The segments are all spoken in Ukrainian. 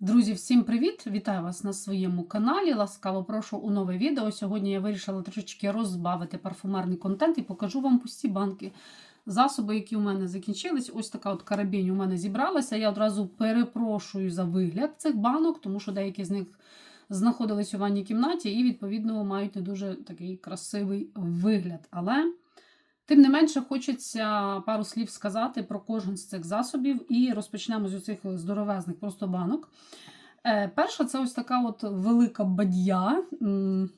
Друзі, всім привіт! Вітаю вас на своєму каналі. Ласкаво прошу у нове відео. Сьогодні я вирішила трошечки розбавити парфумерний контент і покажу вам пусті банки. Засоби, які у мене закінчились. Ось така от карабінь у мене зібралася. Я одразу перепрошую за вигляд цих банок, тому що деякі з них знаходились у ванній кімнаті і, відповідно, мають не дуже такий красивий вигляд. Але. Тим не менше, хочеться пару слів сказати про кожен з цих засобів, і розпочнемо з цих здоровезних просто банок. Е, Перша це ось така от велика бадья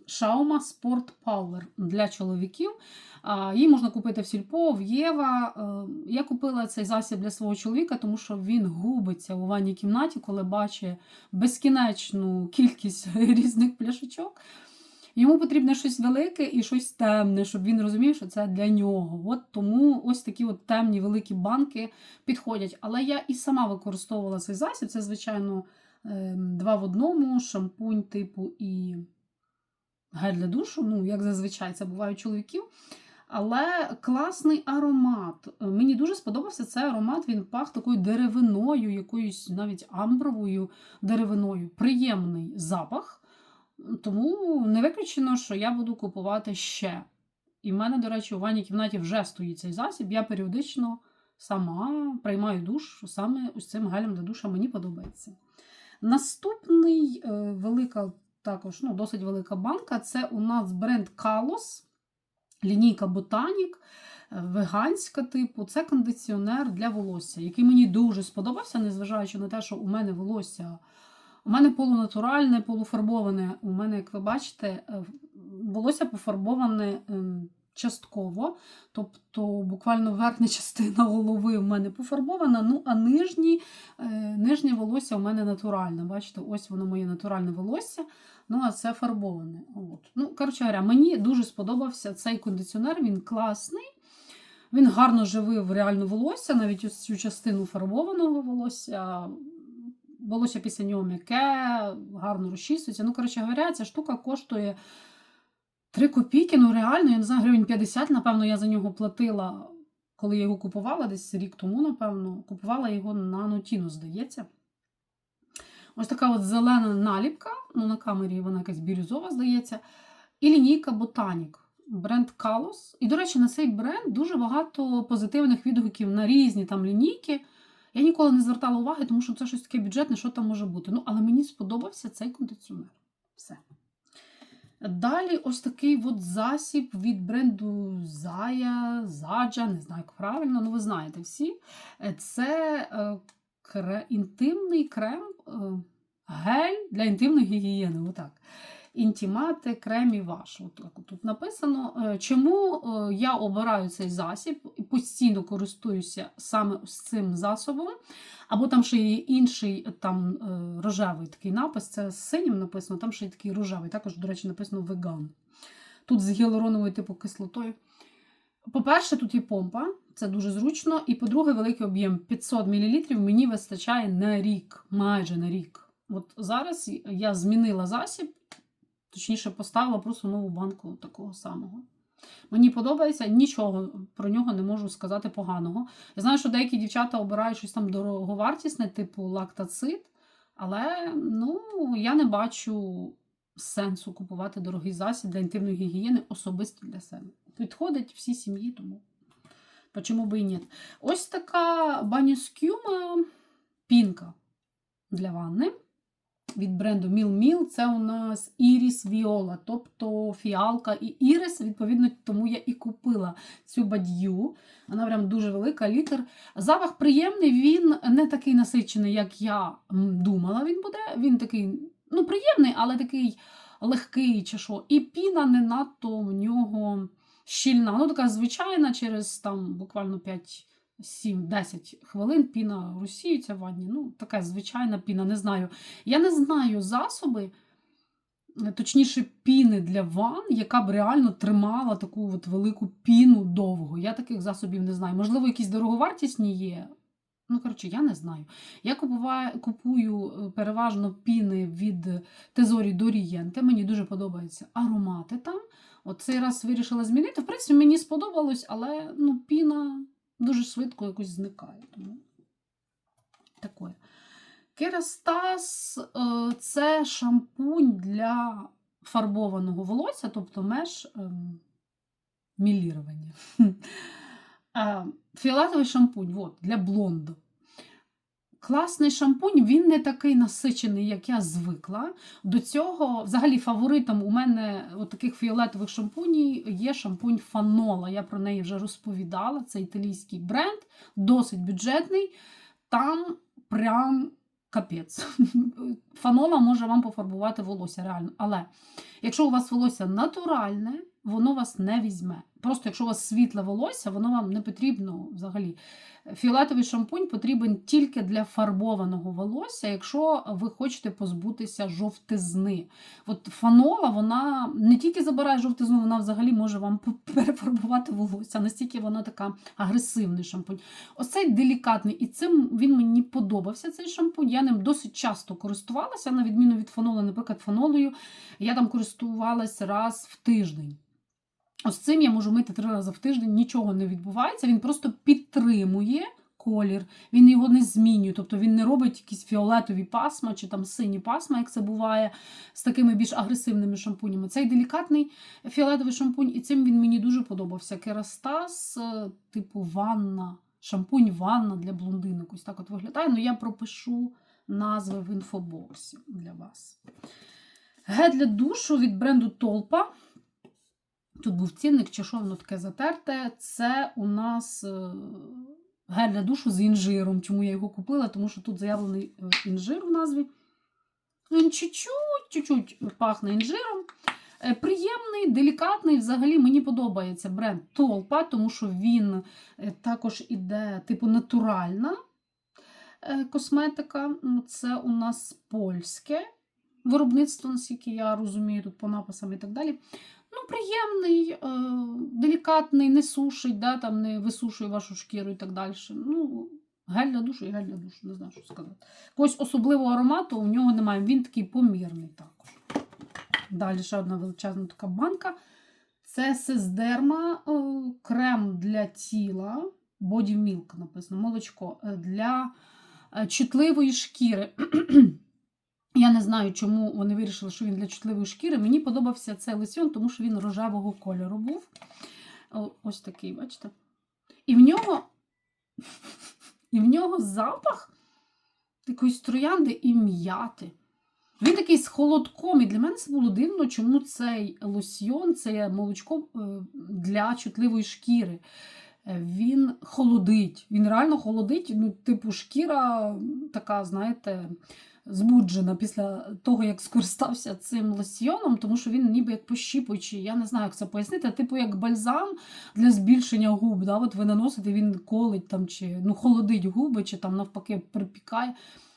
Шаума Sport Power для чоловіків. Її можна купити в Сільпо, в Єва. Е, Я купила цей засіб для свого чоловіка, тому що він губиться у ванній кімнаті, коли бачить безкінечну кількість різних пляшечок. Йому потрібне щось велике і щось темне, щоб він розумів, що це для нього. От Тому ось такі от темні великі банки підходять. Але я і сама використовувала цей засіб. Це, звичайно, ем, два в одному, шампунь типу і гель для душу. Ну, як зазвичай, це буває у чоловіків. Але класний аромат. Мені дуже сподобався цей аромат. Він пах такою деревиною, якоюсь навіть амбровою деревиною. Приємний запах. Тому не виключено, що я буду купувати ще. І в мене, до речі, у ванній кімнаті вже стоїть цей засіб. Я періодично сама приймаю душ саме ось цим гелем для душа мені подобається. Наступний е, велика, також ну, досить велика банка це у нас бренд Kalos, лінійка Ботанік, веганська типу. Це кондиціонер для волосся, який мені дуже сподобався, незважаючи на те, що у мене волосся. У мене полунатуральне, полуфарбоване. У мене, як ви бачите, е, волосся пофарбоване ем, частково. Тобто, буквально верхня частина голови у мене пофарбована, ну, а нижні, е, нижнє волосся у мене натуральне. Бачите, ось воно моє натуральне волосся. Ну, а це фарбоване. От. Ну, коротше говоря, мені дуже сподобався цей кондиціонер, він класний. Він гарно живив реально волосся, навіть ось цю частину фарбованого волосся волосся після нього м'яке, гарно розчісується. Ну, коротше говоря, ця штука коштує 3 копійки. Ну, реально, я не знаю, гривень 50, напевно, я за нього платила, коли я його купувала, десь рік тому, напевно, купувала його на Нотіно, здається. Ось така от зелена наліпка, ну, на камері вона якась бірюзова, здається. І лінійка Ботанік. Бренд Kalos. І, до речі, на цей бренд дуже багато позитивних відгуків на різні там лінійки. Я ніколи не звертала уваги, тому що це щось таке бюджетне, що там може бути. Ну, але мені сподобався цей кондиціонер. Все. Далі ось такий от засіб від бренду Zaya, Заджа, не знаю, як правильно, ну ви знаєте всі. Це е, інтимний крем, е, гель для інтимної гігієни. Отак інтімати, кремі ваш. От тут написано. Е, чому е, я обираю цей засіб і постійно користуюся саме цим засобом. Або там ще є інший там е, рожевий такий напис, це з синім написано, там ще є такий рожевий, також, до речі, написано веган. Тут з гіалуроновою типу кислотою. По-перше, тут є помпа, це дуже зручно. І по-друге, великий об'єм 500 мл мені вистачає на рік, майже на рік. От зараз я змінила засіб, Точніше, поставила просто нову банку такого самого. Мені подобається, нічого про нього не можу сказати поганого. Я знаю, що деякі дівчата обирають щось там дороговартісне, типу лактацит, але ну, я не бачу сенсу купувати дорогий засіб для інтимної гігієни особисто для себе. Підходить всій сім'ї, тому чому би і ні. Ось така баніскюма пінка для ванни від бренду Міл Міл. Це у нас Іріс Віола, тобто фіалка і ірис. Відповідно, тому я і купила цю бадью. Вона прям дуже велика літр. Запах приємний, він не такий насичений, як я думала, він буде. Він такий, ну, приємний, але такий легкий чи що. І піна не надто в нього щільна. Ну, така звичайна, через там буквально 5. 7-10 хвилин піна розсіюється в ванні. Ну, така звичайна піна, не знаю. Я не знаю засоби, е, точніше, піни для ван, яка б реально тримала таку от велику піну довго. Я таких засобів не знаю. Можливо, якісь дороговартісні є. Ну, коротше, я не знаю. Я купуваю, купую е, переважно піни від Тезорі Дорієнте. Мені дуже подобаються аромати там. От цей раз вирішила змінити. В принципі, мені сподобалось, але ну, піна дуже швидко якось зникає. Тому такое. Керастас е, це шампунь для фарбованого волосся, тобто меж ем, мілірування. Фіолатовий Фіолетовий шампунь от, для блонду. Класний шампунь, він не такий насичений, як я звикла. До цього, взагалі, фаворитом у мене от таких фіолетових шампунів є шампунь Фанола. Я про неї вже розповідала. Це італійський бренд, досить бюджетний. Там прям капець. Фанола може вам пофарбувати волосся, реально. Але якщо у вас волосся натуральне, воно вас не візьме. Просто якщо у вас світле волосся, воно вам не потрібно взагалі. Фіолетовий шампунь потрібен тільки для фарбованого волосся, якщо ви хочете позбутися жовтизни. От фанола, вона не тільки забирає жовтизну, вона взагалі може вам перефарбувати волосся. Настільки вона така агресивний шампунь. Ось цей делікатний, і цим він мені подобався. Цей шампунь. Я ним досить часто користувалася, на відміну від фаноли, наприклад, фанолою. Я там користувалася раз в тиждень. Ось цим я можу мити три рази в тиждень, нічого не відбувається. Він просто підтримує колір, він його не змінює. Тобто він не робить якісь фіолетові пасма чи там сині пасма, як це буває з такими більш агресивними шампунями. Цей делікатний фіолетовий шампунь, і цим він мені дуже подобався. Керастас, е, типу ванна, шампунь ванна для блондинок. Ось так от виглядає. Ну я пропишу назви в інфобоксі для вас. Гель для душу від бренду Толпа. Тут був цінник, чи що воно таке затерте. Це у нас е, гель для душу з інжиром. Чому я його купила? Тому що тут заявлений е, інжир в назві. Він чуть-чуть, пахне інжиром. Е, Приємний, делікатний. Взагалі мені подобається бренд Толпа, тому що він також іде, типу, натуральна косметика. Це у нас польське виробництво, наскільки я розумію, тут по написам і так далі. Ну, приємний, е, делікатний, не сушить, да, там не висушує вашу шкіру і так далі. Ну, гель для душу і гель для душу, не знаю, що сказати. Якогось особливого аромату у нього немає. Він такий помірний також. Далі ще одна величезна така банка. Це Сездерма крем для тіла. Body Milk написано, молочко е, для е, чутливої шкіри. Я не знаю, чому вони вирішили, що він для чутливої шкіри. Мені подобався цей лосьон, тому що він рожевого кольору був. Ось такий, бачите? І в нього і в нього запах якоїсь троянди і м'яти. Він такий з холодком. І для мене це було дивно, чому цей лосьйон, це молочко е, для чутливої шкіри. Е, Він холодить. Він реально холодить. Ну, типу, шкіра така, знаєте, збуджена після того, як скористався цим лосьйоном, тому що він ніби як пощіпуючий. Я не знаю, як це пояснити. Типу як бальзам для збільшення губ. Да? От ви наносите, він колить там, чи ну, холодить губи, чи там навпаки припікає.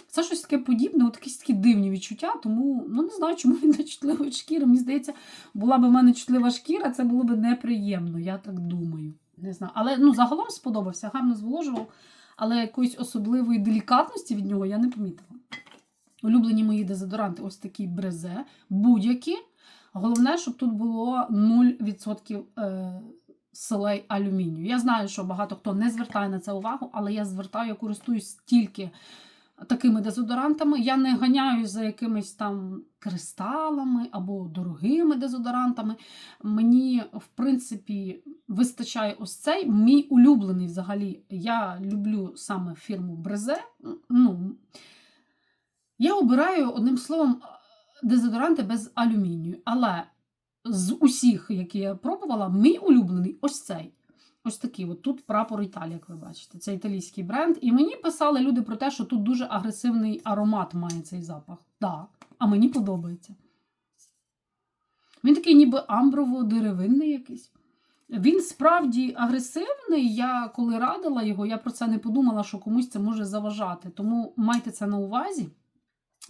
Це щось таке подібне, от якісь такі дивні відчуття, тому ну не знаю, чому він для чутливої шкіри. Мені здається, була б в мене чутлива шкіра, це було б неприємно, я так думаю. Не знаю. Але ну, загалом сподобався, гарно зволожував, але якоїсь особливої делікатності від нього я не помітила. Улюблені мої дезодоранти ось такі брезе, будь-які. Головне, щоб тут було 0% е, солей алюмінію. Я знаю, що багато хто не звертає на це увагу, але я звертаю, я користуюсь тільки такими дезодорантами. Я не ганяюсь за якимись там кристалами або дорогими дезодорантами. Мені, в принципі, вистачає ось цей. Мій улюблений взагалі. Я люблю саме фірму Брезе. Ну, я обираю одним словом дезодоранти без алюмінію. Але з усіх, які я пробувала, мій улюблений ось цей. Ось такий. От тут прапор Італії, як ви бачите. Це італійський бренд. І мені писали люди про те, що тут дуже агресивний аромат має цей запах. Так, а мені подобається. Він такий ніби амброво-деревинний якийсь. Він справді агресивний. Я коли радила його, я про це не подумала, що комусь це може заважати. Тому майте це на увазі.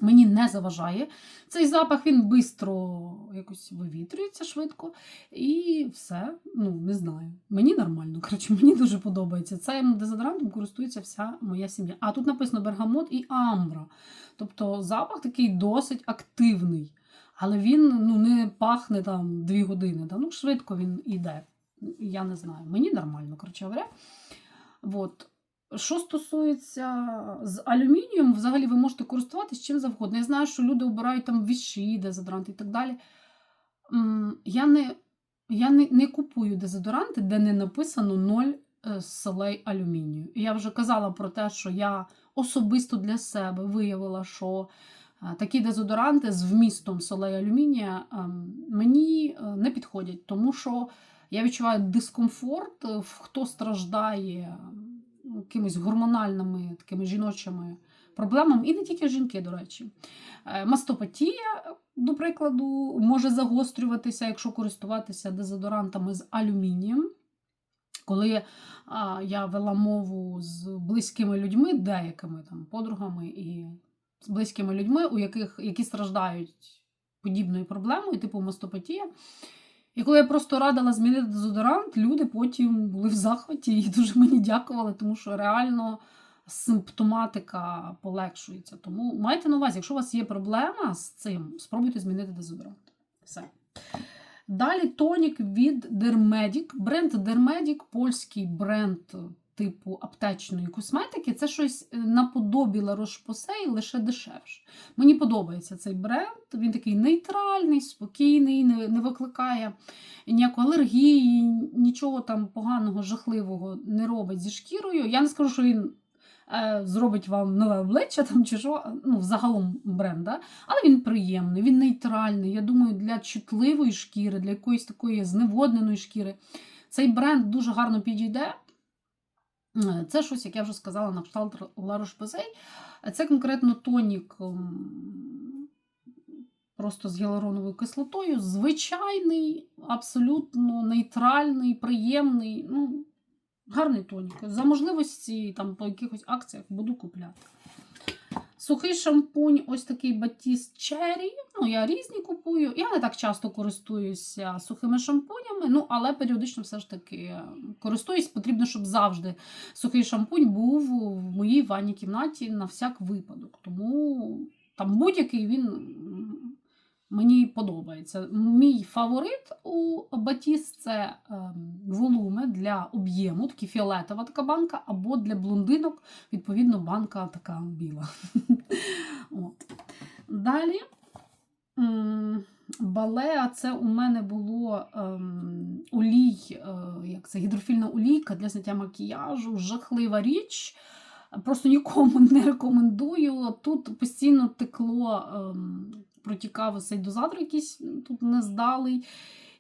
Мені не заважає цей запах, він швидко якось вивітрюється швидко. І все, ну, не знаю. Мені нормально. Коротше, мені дуже подобається. Цим дезодорантом користується вся моя сім'я. А тут написано бергамот і амбра. Тобто запах такий досить активний. Але він ну, не пахне там дві години. Да? Ну, швидко він йде. Я не знаю. Мені нормально, коротше говоря. От. Що стосується з алюмінієм, взагалі ви можете користуватись чим завгодно. Я знаю, що люди обирають там віші, дезодоранти і так далі. Я не, я не, не купую дезодоранти, де не написано 0 е, солей алюмінію. Я вже казала про те, що я особисто для себе виявила, що е, такі дезодоранти з вмістом солей алюмінія ем, мені е, не підходять, тому що я відчуваю дискомфорт, е, хто страждає якимись гормональними такими жіночими проблемами, і не тільки жінки, до речі. Е, Мастопатія, до прикладу, може загострюватися, якщо користуватися дезодорантами з алюмінієм. Коли а, я вела мову з близькими людьми, деякими там подругами і з близькими людьми, у яких які страждають подібною проблемою, типу мастопатія. І коли я просто радила змінити дезодорант, люди потім були в захваті і дуже мені дякували, тому що реально симптоматика полегшується. Тому майте на увазі, якщо у вас є проблема з цим, спробуйте змінити дезодорант. Все. Далі тонік від Dermedic. Бренд Dermedic, польський бренд типу аптечної косметики. Це щось е, наподобі Roche-Posay, лише дешевше. Мені подобається цей бренд. Він такий нейтральний, спокійний, не, не викликає ніякої алергії, нічого там поганого, жахливого не робить зі шкірою. Я не скажу, що він е, зробить вам нове обличчя там чи що, ну, взагалом бренда, але він приємний, він нейтральний. Я думаю, для чутливої шкіри, для якоїсь такої зневодненої шкіри. Цей бренд дуже гарно підійде. Е, Це щось, як я вже сказала, на кшталт La Roche-Posay. Це конкретно тонік просто з гіалуроновою кислотою. Звичайний, абсолютно нейтральний, приємний. Ну, гарний тонік. За можливості там, по якихось акціях буду купляти. Сухий шампунь, ось такий Батіст Черрі. Ну, я різні купую. Я не так часто користуюся сухими шампунями, ну, але періодично все ж таки користуюсь. Потрібно, щоб завжди сухий шампунь був в моїй ванній кімнаті на всяк випадок. Тому там будь-який він мені подобається. Мій фаворит у Батіс це ем, волуме для об'єму, такі фіолетова така банка, або для блондинок, відповідно, банка така біла. Далі. Балеа, це у мене було ем, олій, е, як це, гідрофільна олійка для зняття макіяжу, жахлива річ. Просто нікому не рекомендую. Тут постійно текло, ем, протікав цей дозатор якийсь тут нездалий.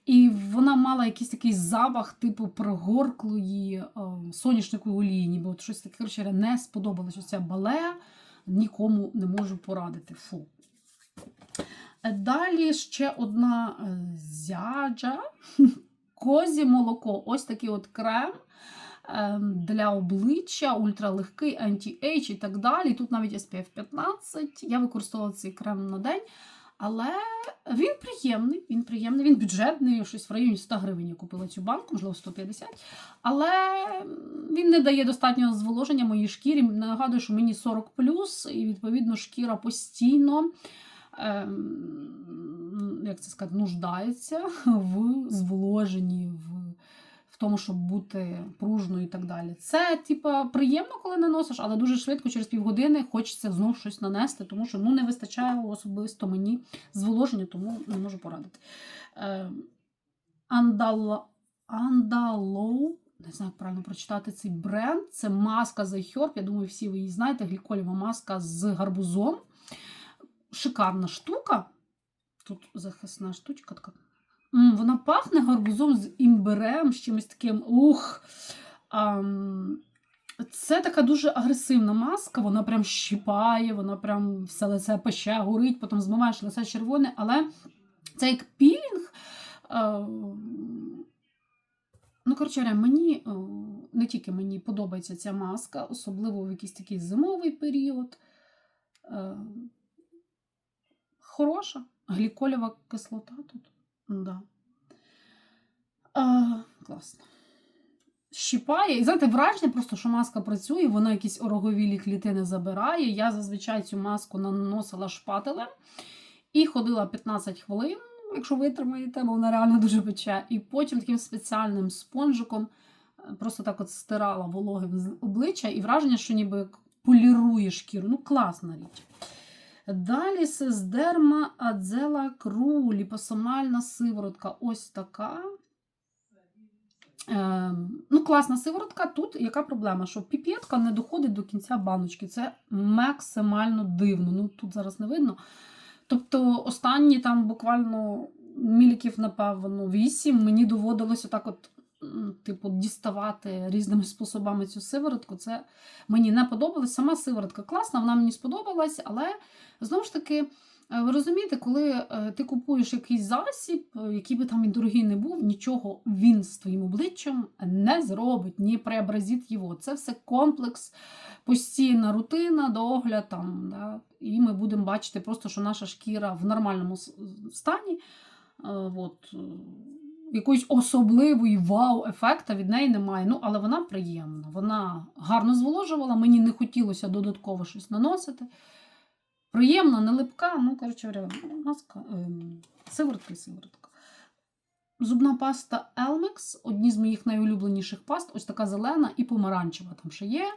І вона мала якийсь такий запах, типу прогорклої е, соняшникової олії, ніби от щось таке коротше, не сподобалось. Ця балея нікому не можу порадити. Фу. Е, Далі ще одна е, зяджа. Козі молоко. Ось такий от крем ем, для обличчя, ультралегкий, анті-ейдж і так далі. Тут навіть SPF 15. Я використовувала цей крем на день. Але він приємний, він приємний, він бюджетний, щось в районі 100 гривень я купила цю банку, можливо, 150. Але він не дає достатнього зволоження моїй шкірі. Нагадую, що мені 40 і відповідно шкіра постійно. ем, Як це сказати, нуждається в зволоженні, в тому, щоб бути пружною і так далі. Це, типа, приємно, коли наносиш, але дуже швидко, через півгодини, хочеться знову щось нанести, тому що ну, не вистачає особисто мені зволоження, тому не можу порадити. Андала... Андалоу, не знаю, як правильно прочитати цей бренд. Це маска з iHerb, Я думаю, всі ви її знаєте. Гліколєва маска з гарбузом. Шикарна штука. Тут захисна штучка така. Вона пахне гарбузом з імбирем, з чимось таким. Ух. Це така дуже агресивна маска, вона прям щипає, вона прям все лице пече, горить, потім змиваєш лице червоне, але це як пілінг. е, Ну, коротше, мені е, не тільки мені подобається ця маска, особливо в якийсь такий зимовий період. Е, Хороша, гліколєва кислота тут. Да. А, класно. Щипає. І знаєте, враження просто, що маска працює, вона якісь ороговілі клітини забирає. Я зазвичай цю маску наносила шпателем і ходила 15 хвилин, якщо витримаєте, бо вона реально дуже пече. І потім таким спеціальним спонжиком просто так от стирала вологим з обличчя, і враження, що ніби полірує шкіру. Ну, класна річ. Далі Сездерма Адзела Кру, ліпосомальна сиворотка. Ось така. Е, ну, класна сиворотка. Тут яка проблема? Що піпетка не доходить до кінця баночки. Це максимально дивно. Ну, тут зараз не видно. Тобто, останні там буквально міліків, напевно, 8 мені доводилося так от. Типу, діставати різними способами цю сиворотку. Це мені не подобалось. Сама сиворотка класна, вона мені сподобалась, але знову ж таки, е, ви розумієте, коли е, ти купуєш якийсь засіб, е, який би там і дорогий не був, нічого він з твоїм обличчям не зробить, ні преобразить його. Це все комплекс, постійна рутина, догляд там. Да? І ми будемо бачити просто, що наша шкіра в нормальному стані. От, якоїсь особливої вау-ефекта від неї немає. Ну, але вона приємна. Вона гарно зволожувала, мені не хотілося додатково щось наносити. Приємна, не липка, ну, коротше маска, ем, сиворотка і сиворотка. Зубна паста Elmex, одні з моїх найулюбленіших паст, ось така зелена і помаранчева там ще є.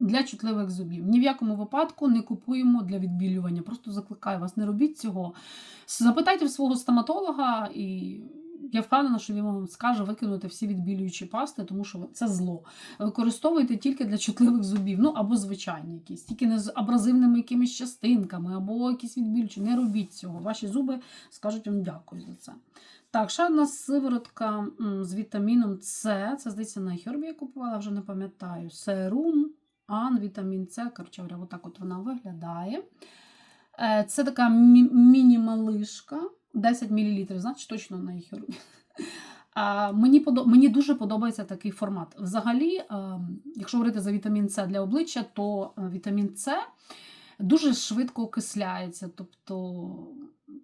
Для чутливих зубів. Ні в якому випадку не купуємо для відбілювання. Просто закликаю вас, не робіть цього. Запитайте в свого стоматолога, і я впевнена, що він вам скаже викинути всі відбілюючі пасти, тому що це зло. Використовуйте тільки для чутливих зубів, ну або звичайні якісь, тільки не з абразивними якимись частинками, або якісь відбілюючі. Не робіть цього. Ваші зуби скажуть вам дякую за це. Так, ще одна сиворотка з вітаміном С. Це, здається, на Хербі я купувала, вже не пам'ятаю. Серум, Ан, вітамін С. Коротше, говоря, отак от вона виглядає. Е, Це така мі- міні-малишка, 10 мл, значить точно на. А, мені, подо... мені дуже подобається такий формат. Взагалі, е, якщо говорити за вітамін С для обличчя, то е, вітамін С дуже швидко окисляється. Тобто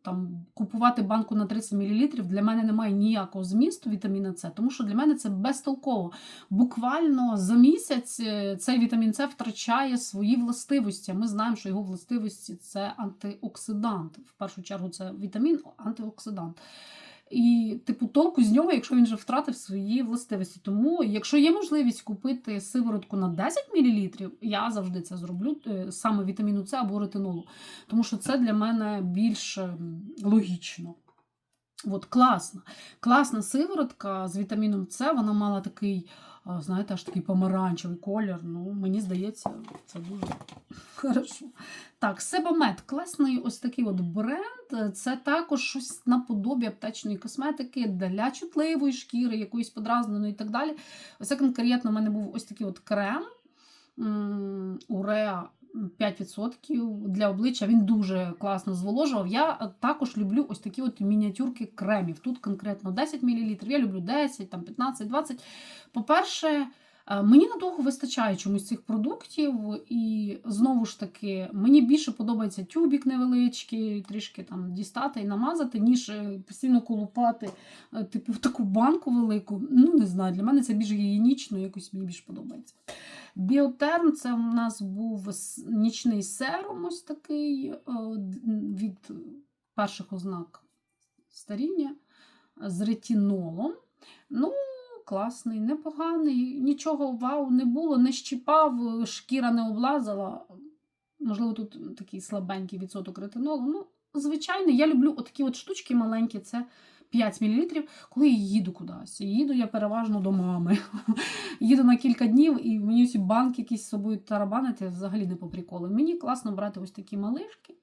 там, купувати банку на 30 мл для мене немає ніякого змісту вітаміна С, тому що для мене це безтолково. Буквально за місяць е, цей вітамін С втрачає свої властивості. Ми знаємо, що його властивості це антиоксидант. В першу чергу це вітамін антиоксидант. І, типу, толку з нього, якщо він вже втратив свої властивості. Тому, якщо є можливість купити сиворотку на 10 мл, я завжди це зроблю е, саме вітаміну С або ретинолу. Тому що це для мене більш ем, логічно. От, класна. Класна сиворотка з вітаміном С, вона мала такий, знаєте, аж такий помаранчевий колір. Ну, мені здається, це дуже хорошо. Так, Себамет класний ось такий от бренд. Це також щось наподобі аптечної косметики для чутливої шкіри, якоїсь подразненої і так далі. Ось конкретно в мене був ось такий от крем Уреа 5% для обличчя. Він дуже класно зволожував. Я також люблю ось такі от мініатюрки кремів. Тут конкретно 10 мл. Я люблю 10, там 15, 20. По-перше, мені надовго вистачає чомусь цих продуктів, і знову ж таки, мені більше подобається тюбік невеличкий, трішки там дістати і намазати, ніж е, постійно колупати, е, типу, в таку банку велику. Ну, не знаю, для мене це більш гігієнічно, якось мені більше подобається. Біотерм це у нас був нічний серум, ось такий е, від перших ознак старіння з ретінолом. Ну, класний, непоганий, нічого вау не було, не щіпав, шкіра не облазила. Можливо, тут такий слабенький відсоток ретинолу. Ну, звичайно, я люблю отакі от штучки маленькі, це 5 мл, коли я їду кудись. Їду я переважно до мами. Їду на кілька днів, і мені ці банки якісь з собою тарабанити взагалі не по приколу. Мені класно брати ось такі малишки.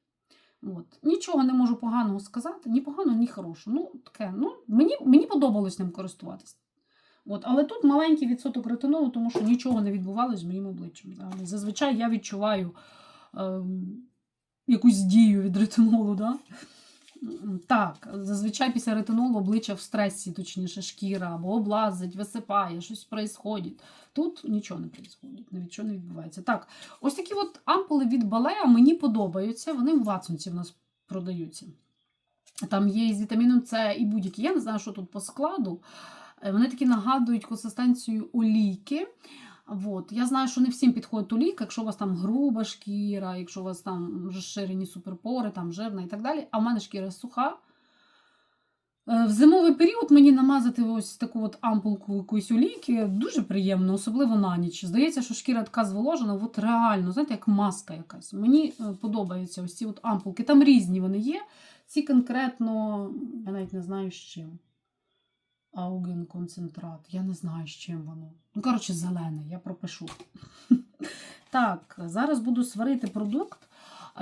От. Нічого не можу поганого сказати, ні поганого, ні хорошого. Ну, таке, ну, мені, мені подобалось ним користуватися. От. Але тут маленький відсоток ретинолу, тому що нічого не відбувалося з моїм обличчям. взагалі. Зазвичай я відчуваю ем, якусь дію від ретинолу. Да? Так, зазвичай після ретинолу обличчя в стресі, точніше, шкіра, або облазить, висипає, щось происходить. Тут нічого не происходить, нічого не відбувається. Так, ось такі от ампули від Балея мені подобаються. Вони в Ватсонці в нас продаються. Там є із вітаміном С і будь-які. Я не знаю, що тут по складу. Е, Вони такі нагадують консистенцію олійки. От. Я знаю, що не всім підходить олійка, якщо у вас там груба шкіра, якщо у вас там розширені суперпори, там жирна і так далі. А в мене шкіра суха. Е, В зимовий період мені намазати ось таку от ампулку якоїсь олійки дуже приємно, особливо на ніч. Здається, що шкіра така зволожена, от реально, знаєте, як маска якась. Мені е, подобаються ось ці от ампулки. Там різні вони є. Ці конкретно, я навіть не знаю з чим. Ауген концентрат. Я не знаю, з чим воно. Ну, коротше, зелене, я пропишу. Так, зараз буду сварити продукт,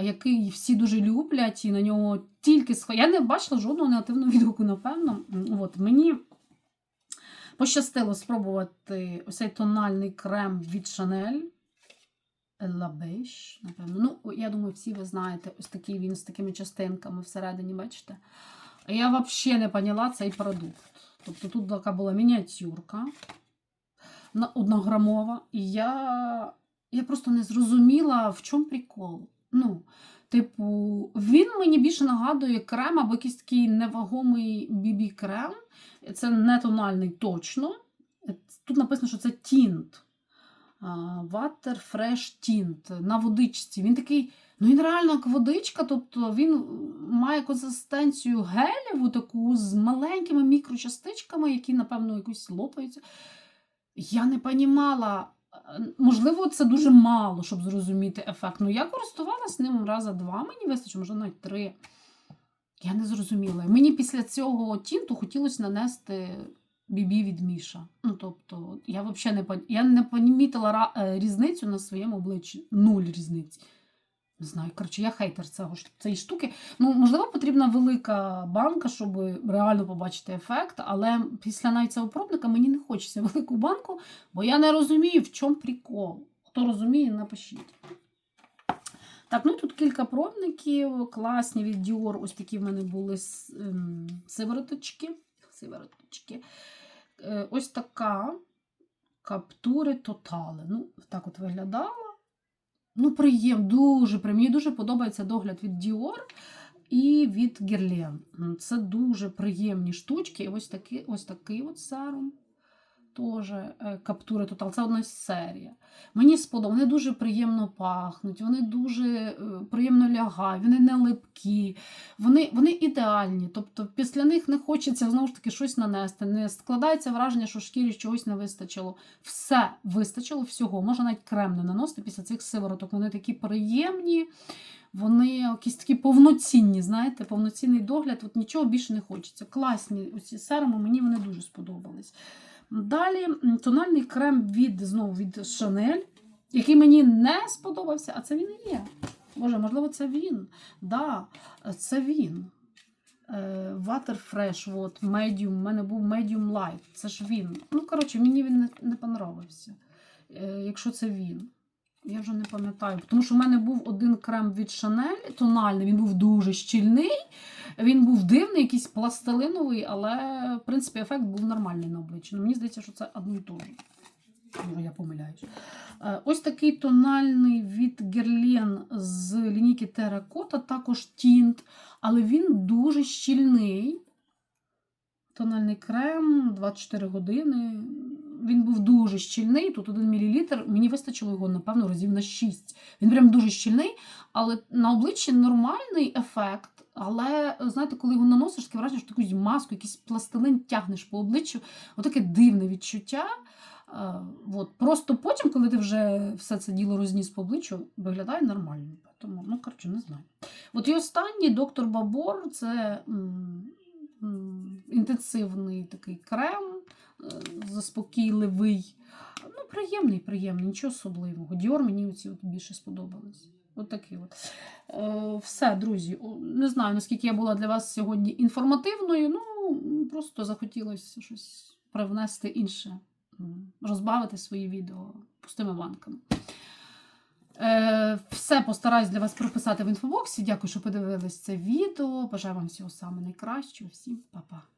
який всі дуже люблять, і на нього тільки. Я не бачила жодного негативного відгуку, напевно. От, мені пощастило спробувати ось цей тональний крем від Chanel. Beige, напевно. Ну, я думаю, всі ви знаєте, ось такий він з такими частинками всередині, бачите? Я взагалі не поняла цей продукт. Тобто тут така була мініатюрка однограмова, і я, я просто не зрозуміла, в чому прикол. Ну, типу, він мені більше нагадує крем або якийсь такий невагомий бібі-крем. Це не тональний точно. Тут написано, що це тінт. Water Fresh Tint на водичці. Він такий, ну він реально як водичка, тобто він має консистенцію гелеву таку з маленькими мікрочастичками, які, напевно, якось лопаються. Я не понімала, е, можливо, це дуже мало, щоб зрозуміти ефект. Ну, я користувалася ним раза два, мені вистачило, може навіть три. Я не зрозуміла. Мені після цього тінту хотілося нанести бібі від Міша. Ну, тобто, я взагалі не, я не помітила е, різницю на своєму обличчі. Нуль різниці. Не знаю, коротше, я хейтер цього, цієї штуки. Ну, можливо, потрібна велика банка, щоб реально побачити ефект, але після навіть цього пробника мені не хочеться велику банку, бо я не розумію, в чому прикол. Хто розуміє, напишіть. Так, ну тут кілька пробників, класні від Dior. Ось такі в мене були ем, сивороточки. сивороточки. Е, Ось така каптури Тотали. Ну, так от виглядала. Ну, приємно, дуже приємно. Мені дуже подобається догляд від Dior і від Guerlain. Це дуже приємні штучки. Ось такий, ось такий от серум. Теж е, каптури Total. Це одна серія. Мені сподобалося, вони дуже приємно пахнуть, вони дуже е, приємно лягають, вони не липкі, вони, вони ідеальні. Тобто після них не хочеться знову ж таки щось нанести. Не складається враження, що шкірі чогось не вистачило. Все вистачило всього. Можна навіть крем не наносити після цих сивороток. Вони такі приємні, вони якісь такі повноцінні, знаєте, повноцінний догляд. От нічого більше не хочеться. Класні оці серуми, мені вони дуже сподобались. Далі тональний крем від знову від Chanel, який мені не сподобався, а це він і є. Боже, можливо, це він. Да, це він. Е, Water Fresh, от, medium, у мене був medium light. Це ж він. Ну, коротше, мені він не, не понравився. Е, якщо це він. Я вже не пам'ятаю. Тому що в мене був один крем від Chanel, тональний, він був дуже щільний. Він був дивний, якийсь пластилиновий, але, в принципі, ефект був нормальний на обличчі. Ну, мені здається, що це одно і те ж. Може, я помиляюсь. Е, Ось такий тональний від Guerlain з лінійки Terracotta, також тінт, але він дуже щільний. Тональний крем 24 години. Він був дуже щільний. Тут 1 мл. Мені вистачило його, напевно, разів на 6. Він прям дуже щільний, але на обличчі нормальний ефект. Але знаєте, коли його наносиш, таке враження, що таку маску, якийсь пластилин тягнеш по обличчю, отаке дивне відчуття. Е, От. Просто потім, коли ти вже все це діло розніс по обличчю, виглядає нормально. Тому, ну, коротше, не знаю. От і останній доктор Бабор це м, м, інтенсивний такий крем, е, заспокійливий. Ну, приємний, приємний, нічого особливого. Діор мені оці от більше сподобались. От от. Е, все, друзі. Не знаю, наскільки я була для вас сьогодні інформативною. Ну, просто захотілося щось привнести інше, розбавити свої відео пустими банками. Е, все постараюсь для вас прописати в інфобоксі. Дякую, що подивились це відео. Бажаю вам всього саме найкращого. Всім па-па.